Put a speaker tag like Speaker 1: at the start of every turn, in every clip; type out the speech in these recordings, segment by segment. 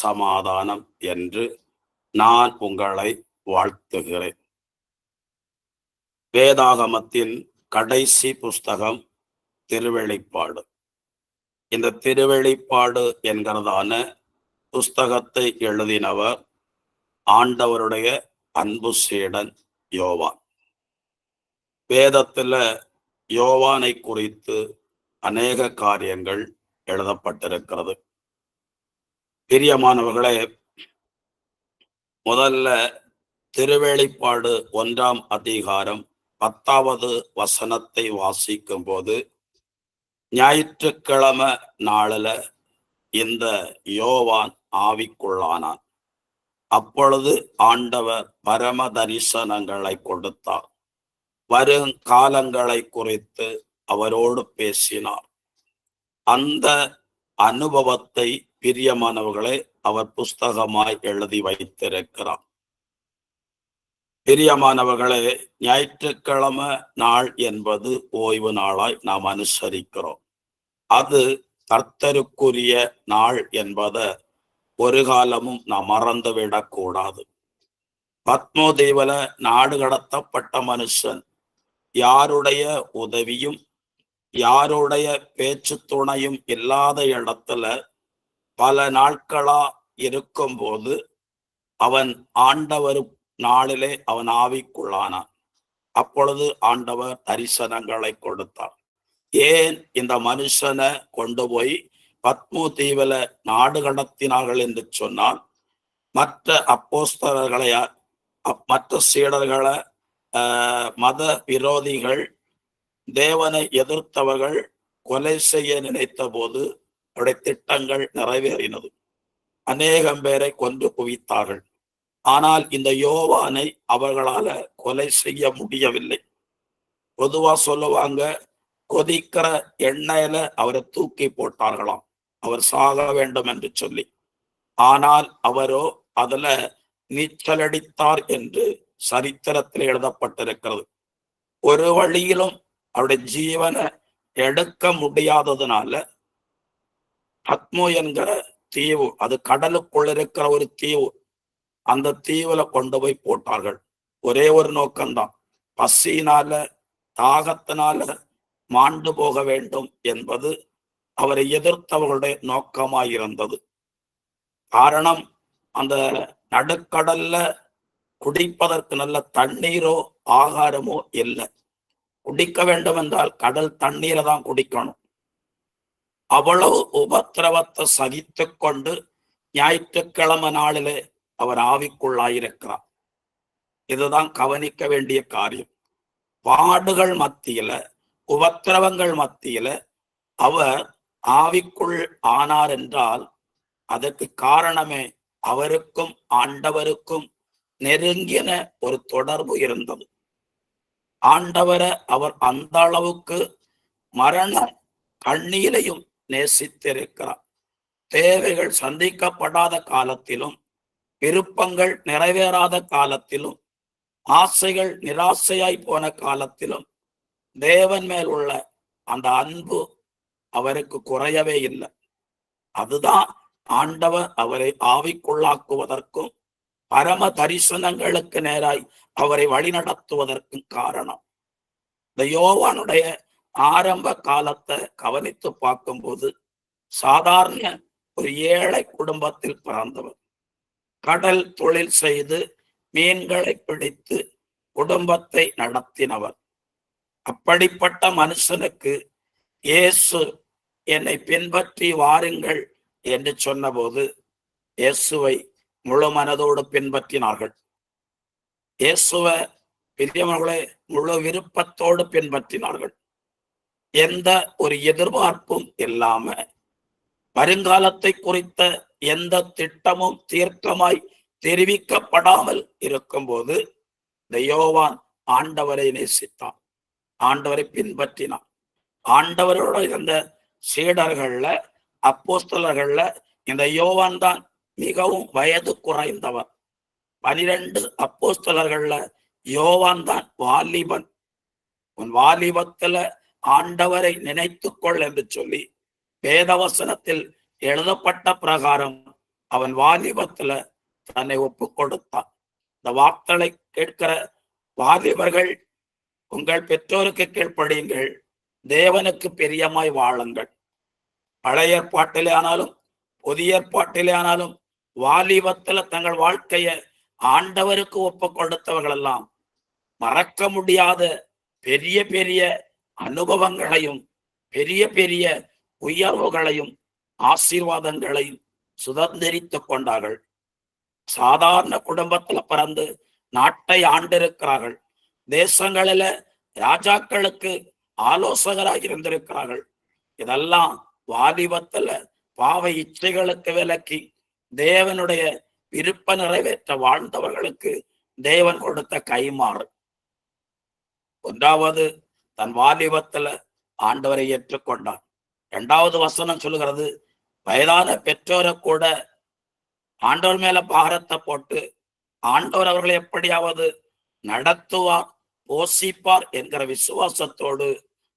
Speaker 1: சமாதானம் என்று நான் உங்களை வாழ்த்துகிறேன். வேதாகமத்தின் கடைசி புஸ்தகம் திருவெளிப்பாடு. இந்த திருவெளிப்பாடு என்கிறதான புஸ்தகத்தை எழுதினவர் ஆண்டவருடைய அன்பு சீடன் யோவான். வேதத்துல யோவானை குறித்து அநேக காரியங்கள் எழுதப்பட்டிருக்கிறது. பிரியமானவர்களே முதல்ல திருவேளிப்பாடு ஒன்றாம் அதிகாரம் பத்தாவது வசனத்தை வாசிக்கும் போது ஞாயிற்றுக்கிழமை நாளில் இந்த யோவான் ஆவிக்குள்ளானான். அப்பொழுது ஆண்டவர் பரம தரிசனங்களை கொடுத்தார். வரும் காலங்களை குறித்து அவரோடு பேசினார். அந்த அனுபவத்தை பிரியமானவர்களை அவர் புஸ்தகமாய் எழுதி வைத்திருக்கிறார். பிரியமானவர்களே ஞாயிற்றுக்கிழமை நாள் என்பது ஓய்வு நாளாய் நாம் அனுசரிக்கிறோம். அது கர்த்தருக்குரிய நாள் என்பதை ஒரு காலமும் நாம் மறந்துவிடக்கூடாது பத்மோதேவல நாடு கடத்தப்பட்ட மனுஷன். யாருடைய உதவியும் யாருடைய பேச்சு துணையும் இல்லாத இடத்துல பல நாட்களா இருக்கும்போது அவன் ஆண்டவர் நாளிலே அவன் ஆவிக்குள்ளானான். அப்பொழுது ஆண்டவர் தரிசனங்களை கொடுத்தார். ஏன் இந்த மனுஷனை கொண்டு போய் பத்மு தீவில நாடு கடத்தினார்கள் என்று சொன்னால் மற்ற அப்போஸ்தலர்களை மற்ற சீடர்களை மத விரோதிகள் தேவனை எதிர்த்தவர்கள் கொலை செய்ய நினைத்த போது அவருடைய திட்டங்கள் நிறைவேறினது. அநேகம் பேரை கொன்று குவித்தார்கள். ஆனால் இந்த யோவானை அவர்களால கொலை செய்ய முடியவில்லை. பொதுவா சொல்லுவாங்க கொதிக்கிற எண்ணெயில அவரை தூக்கி போட்டார்களாம். அவர் சாக வேண்டும் என்று சொல்லி. ஆனால் அவரோ அதுல நீச்சலடித்தார் என்று சரித்திரத்தில் எழுதப்பட்டிருக்கிறது. ஒரு வழியிலும் அவருடைய ஜீவனை எடுக்க முடியாததுனால அத்மோ என்கிற தீவு அது கடலுக்குள்ள இருக்கிற ஒரு தீவு. அந்த தீவுல கொண்டு போய் போட்டார்கள். ஒரே ஒரு நோக்கம்தான். பசியினால தாகத்தினால மாண்டு போக வேண்டும் என்பது அவரை எதிர்த்தவர்களுடைய நோக்கமாயிருந்தது. காரணம் அந்த நடுக்கடல்ல குடிப்பதற்கு நல்ல தண்ணீரோ ஆகாரமோ இல்லை. குடிக்க வேண்டும் என்றால் கடல் தண்ணீரை தான் குடிக்கணும். அவ்வளவு உபத்திரவத்தை சகித்து கொண்டு ஞாயிற்றுக்கிழமை நாளிலே அவர் ஆவிக்குள்ளாயிருக்கிறார். இதுதான் கவனிக்க வேண்டிய காரியம். பாடுகள் மத்தியில உபத்திரவங்கள் மத்தியில அவர் ஆவிக்குள் ஆனார் என்றால் அதற்கு காரணமே அவருக்கும் ஆண்டவருக்கும் நெருங்கின ஒரு தொடர்பு இருந்தது. ஆண்டவரை அவர் அந்த அளவுக்கு மரண கண்ணீரையும் நேசித்திருக்கிறார். தேவைகள் சந்திக்கப்படாத காலத்திலும் விருப்பங்கள் நிறைவேறாத காலத்திலும் ஆசைகள் நிராசையாய் போன காலத்திலும் தேவன் மேல் உள்ள அந்த அன்பு அவருக்கு குறையவே இல்லை. அதுதான் ஆண்டவர் அவரை ஆவிக்குள்ளாக்குவதற்கும் பரம தரிசனங்களுக்கு நேராய் அவரை வழிநடத்துவதற்கும் காரணம். இந்த யோவானுடைய ஆரம்ப காலத்தை கவனித்து பார்க்கும்போது சாதாரண ஒரு ஏழை குடும்பத்தில் பிறந்தவர். கடல் தொழில் செய்து மீன்களை பிடித்து குடும்பத்தை நடத்தினவர். அப்படிப்பட்ட மனுஷனுக்கு இயேசு என்னை பின்பற்றி வாருங்கள் என்று சொன்னபோது இயேசுவை முழு மனதோடு பின்பற்றினார்கள். இயேசுவை பெரியவர்களை முழு விருப்பத்தோடு பின்பற்றினார்கள். எந்த ஒரு எதிர்பார்ப்பும் இல்லாம வருங்காலத்தை குறித்த எந்த திட்டமும் தீர்க்கமாய் தெரிவிக்கப்படாமல் இருக்கும்போது இந்த யோவான் ஆண்டவரை நேசித்தான். ஆண்டவரை பின்பற்றினான். ஆண்டவரோட இருந்த சீடர்கள்ல அப்போஸ்தலர்கள்ல இந்த யோவான் தான் மிகவும் வயது குறைந்தவர். பனிரெண்டு அப்போஸ்தலர்கள்ல யோவான் தான் வாலிபன். உன் வாலிபத்துல ஆண்டவரை நினைத்துக்கொள் என்று சொல்லி வேதவசனத்தில் எழுதப்பட்ட பிரகாரம் அவன் வாலிபத்துல தன்னை ஒப்பு கொடுத்தான். இந்த வார்த்தலை கேட்கிற வாலிபர்கள் உங்கள் பெற்றோருக்கு கீழ்ப்படியுங்கள் தேவனுக்கு பெரியமாய் வாழுங்கள். பழைய ஏற்பாட்டிலே ஆனாலும் புதிய ஏற்பாட்டிலே ஆனாலும் வாலிபத்துல தங்கள் வாழ்க்கைய ஆண்டவருக்கு ஒப்பு கொடுத்தவர்கள் எல்லாம் மறக்க முடியாத பெரிய பெரிய அனுபவங்களையும் பெரிய பெரிய உயர்வுகளையும் ஆசீர்வாதங்களையும் சுதந்திரித்து கொண்டார்கள். சாதாரண குடும்பத்துல பிறந்து நாட்டை ஆண்டிருக்கிறார்கள். தேசங்களில ராஜாக்களுக்கு ஆலோசகராக இருந்திருக்கிறார்கள். இதெல்லாம் வாலிபத்துல பாவ இச்சைகளுக்கு விலக்கி தேவனுடைய விருப்ப நிறைவேற்ற வாழ்ந்தவர்களுக்கு தேவன் கொடுத்த கைமாறு ஒன்றாவது தன் வாலிபத்துல ஆண்டவரை ஏற்றுக்கொண்டான். இரண்டாவது வசனம் சொல்லுகிறது வயதான பெற்றோரை கூட ஆண்டவர் மேல பாரத்தை போட்டு ஆண்டவர் அவர்களை எப்படியாவது நடத்துவார் போஷிப்பார் என்கிற விசுவாசத்தோடு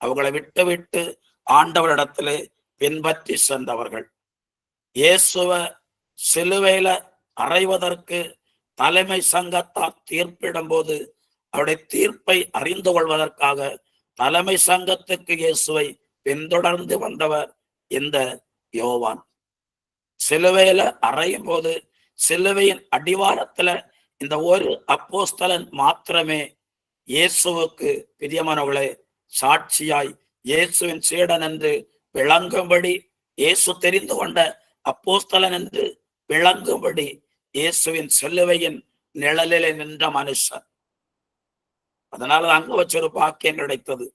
Speaker 1: அவர்களை விட்டு விட்டு ஆண்டவரிடத்திலே பின்பற்றி சென்றவர்கள். இயேசுவ சிலுவையில அறைவதற்கு தலைமை சங்கத்தார் தீர்ப்பிடும் போது அவருடைய தீர்ப்பை அறிந்து கொள்வதற்காக தலைமை சங்கத்துக்கு இயேசுவை பின்தொடர்ந்து வந்தவர் இந்த யோவான். சிலுவையில அறையும் போது சிலுவையின் அடிவாரத்துல இந்த ஒரு அப்போஸ்தலன் மாத்திரமே இயேசுவுக்கு பிரியமானவர்களே சாட்சியாய் இயேசுவின் சீடன் என்று விளங்கும்படி இயேசு தெரிந்து கொண்ட அப்போஸ்தலன் என்று விளங்கும்படி இயேசுவின் சிலுவையின் நிழலிலே நின்ற மனுஷன். அதனால அங்க வச்சு ஒரு பாக்கியம் கிடைத்தது.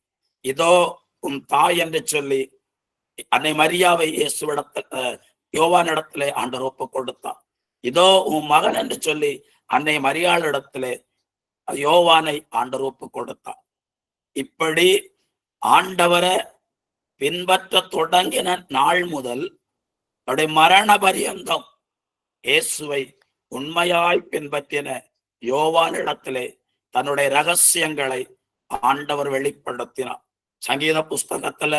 Speaker 1: இதோ உன் தாய் என்று சொல்லி அன்னை மரியாவை இயேசுவிடத்துல யோவான் இடத்திலே ஆண்டவர் ஒப்பு கொடுத்தான். இதோ உன் மகன் என்று சொல்லி அன்னை மரியாளிடத்திலே யோவானை ஆண்டர் ஒப்பு கொடுத்தான். இப்படி ஆண்டவரை பின்பற்ற தொடங்கின நாள் முதல் அவருடைய மரண பரியந்தம் இயேசுவை உண்மையாய் பின்பற்றின யோவானிடத்திலே தன்னுடைய ரகசியங்களை ஆண்டவர் வெளிப்படுத்தினார். சங்கீத புஸ்தகத்துல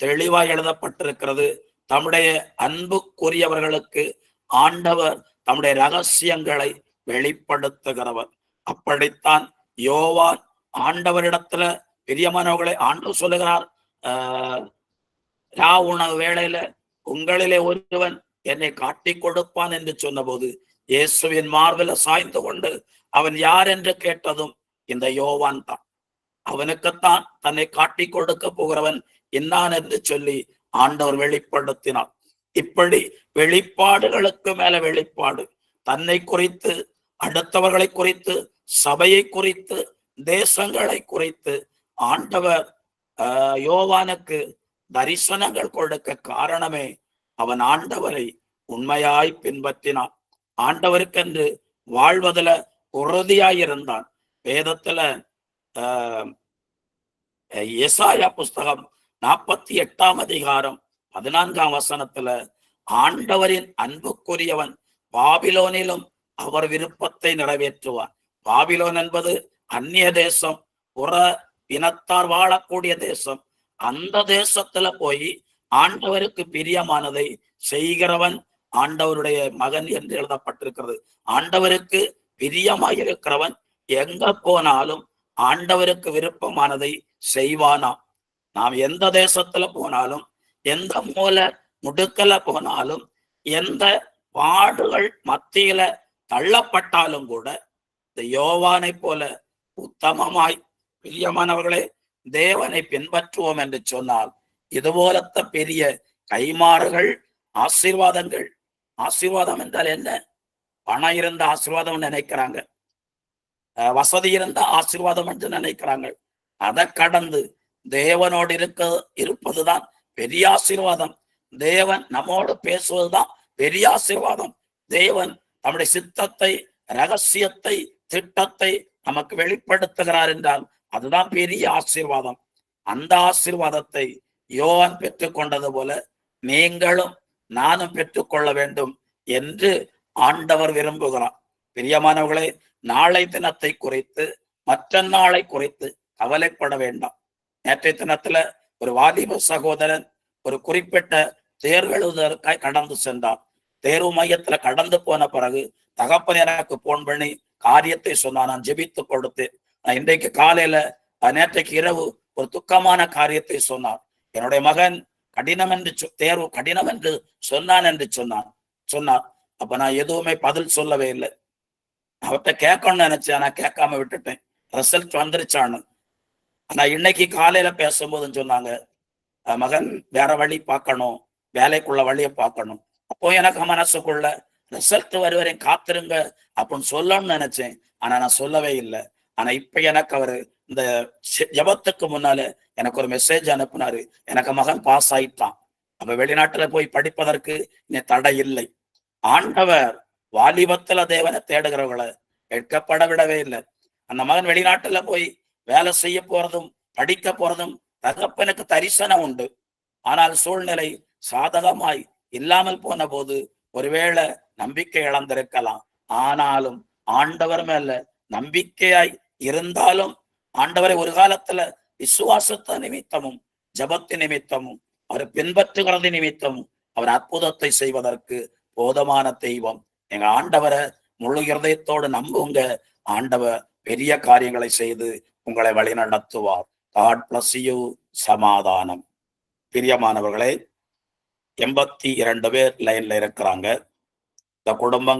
Speaker 1: தெளிவா எழுதப்பட்டிருக்கிறது தம்முடைய அன்புக்குரியவர்களுக்கு ஆண்டவர் தம்முடைய ரகசியங்களை வெளிப்படுத்துகிறவர். அப்படித்தான் யோவான் ஆண்டவரிடத்துல பிரியமானவர்களை ஆண்டு சொல்லுகிறார் ஆஹ் ரா உணவு வேளையில உங்களிலே ஒருவன் என்னை காட்டி கொடுப்பான் என்று சொன்னபோது இயேசுவின் மார்பில சாய்ந்து கொண்டு அவன் யார் என்று கேட்டதும் இந்த யோவான் தான். அவனுக்குத்தான் தன்னை காட்டி கொடுக்க போகிறவன் என்னான் என்று சொல்லி ஆண்டவர் வெளிப்படுத்தினார் இப்படி வெளிப்பாடுகளுக்கு மேல வெளிப்பாடு. தன்னை குறித்து அடுத்தவர்களை குறித்து சபையை குறித்து தேசங்களை குறித்து ஆண்டவர் ஆஹ் யோவானுக்கு தரிசனங்கள் கொடுக்க காரணமே அவன் ஆண்டவரை உண்மையாய் பின்பற்றினான். ஆண்டவருக்கென்று வாழ்வதில் உறுதியாயிருந்தான். வேதத்துல எசாயா புஸ்தகம் நாற்பத்தி எட்டாம் அதிகாரம் பதினான்காம் வசனத்துல ஆண்டவரின் அன்புக்குரியவன் பாபிலோனிலும் அவர் விருப்பத்தை நிறைவேற்றுவார். பாபிலோன் என்பது அந்நிய தேசம் புற இனத்தார் வாழக்கூடிய தேசம். அந்த தேசத்துல போய் ஆண்டவருக்கு பிரியமானதை செய்கிறவன் ஆண்டவருடைய மகன் என்று எழுதப்பட்டிருக்கிறது. ஆண்டவருக்கு பிரியமாயிருக்கிறவன் எங்க போனாலும் ஆண்டவருக்கு விருப்பமானதை செய்வானாம் நாம் எந்த தேசத்துல போனாலும் எந்த மூல முடுக்கல போனாலும் எந்த பாடுகள் மத்தியில தள்ளப்பட்டாலும் கூட இந்த யோவானை போல உத்தமமாய் பிரியமானவர்களே தேவனை பின்பற்றுவோம் என்று சொன்னால் இதுபோலத்த பெரிய கைமாறுகள் ஆசீர்வாதங்கள் ஆசீர்வாதம் என்றால் என்ன? பணம் இருந்த ஆசீர்வாதம் நினைக்கிறாங்க. வசதி இருந்த ஆசீர்வாதம் என்று நினைக்கிறாங்க. அதை கடந்து தேவனோடு இருக்க இருப்பதுதான் பெரிய ஆசீர்வாதம். தேவன் நம்மோடு பேசுவதுதான் பெரிய ஆசீர்வாதம். தேவன் நம்முடைய சித்தத்தை ரகசியத்தை திட்டத்தை நமக்கு வெளிப்படுத்துகிறார் என்றால் அதுதான் பெரிய ஆசீர்வாதம். அந்த ஆசீர்வாதத்தை யோவான் பெற்றுக்கொண்டது போல நீங்களும் நானும் பெற்றுக்கொள்ள வேண்டும் என்று ஆண்டவர் விரும்புகிறார். பிரியமானவர்களே நாளை தினத்தை குறித்து மற்ற நாளை குறித்து கவலைப்பட வேண்டாம். நேற்றைய தினத்துல ஒரு வாலிப சகோதரன் ஒரு குறிப்பிட்ட தேர்வெழுவதற்காய் கடந்து சென்றான். தேர்வு மையத்துல கடந்து போன பிறகு தகப்பன் எனக்கு போன் பண்ணி காரியத்தை சொன்னா நான் ஜெபித்து கொடுத்தேன் நான் இன்றைக்கு காலையில நேற்றைக்கு இரவு ஒரு துக்கமான காரியத்தை சொன்னான். என்னுடைய மகன் கடினம் என்று சொ- தேர்வு கடினம் என்று சொன்னான் என்று சொன்னான். சொன்னான். அப்ப நான் எதுவுமே பதில் சொல்லவே இல்லை. அவர்கிட்ட கேட்கணும்னு நினைச்சேன். ஆனா கேட்காம விட்டுட்டேன். ரிசல்ட் வந்துருச்சான்னு. ஆனா இன்னைக்கு காலையில பேசும்போதுன்னு சொன்னாங்க மகன் வேற வழி பார்க்கணும். வேலைக்குள்ள வழியை பார்க்கணும். அப்போ எனக்கு மனசுக்குள்ள ரிசல்ட் வருவரையும் காத்திருங்க அப்படின்னு சொல்லணும்னு நினைச்சேன். ஆனா நான் சொல்லவே இல்லை. ஆனா இப்ப எனக்கு அவரு இந்த ஜபத்துக்கு ஜெபத்துக்கு முன்னால எனக்கு ஒரு மெசேஜ் அனுப்புனாரு. எனக்கு மகன் பாஸ் ஆயிட்டான். அப்ப வெளிநாட்டுல போய் படிப்பதற்கு இனி தடை இல்லை. ஆண்டவர் வாலிபத்துல தேவனை தேடுகிறவங்களை எடுக்கப்பட விடவே இல்லை. அந்த மகன் வெளிநாட்டுல போய் வேலை செய்ய போறதும் படிக்க போறதும் தகப்பனுக்கு தரிசனம் உண்டு. ஆனால் சூழ்நிலை சாதகமாய் இல்லாமல் போன போது ஒருவேளை நம்பிக்கை இழந்திருக்கலாம். ஆனாலும் ஆண்டவர் மேல நம்பிக்கையாய் இருந்தாலும் ஆண்டவரை ஒரு காலத்துல விசுவாசத்த நிமித்தமும் ஜபத்து நிமித்தமும் அவர் பின்பற்றுகிறது நிமித்தமும் அவர் அற்புதத்தை செய்வதற்கு போதமான தெய்வம் எங்க ஆண்டவரை முழு இருதயத்தோடு நம்புங்க. ஆண்டவர் பெரிய காரியங்களை செய்து உங்களை வழிநடத்துவார். காட் பிளஸ் யூ சமாதானம். பிரியமானவர்களே எண்பத்தி இரண்டு பேர் லைன்ல இருக்கிறாங்க. இந்த குடும்பங்கள்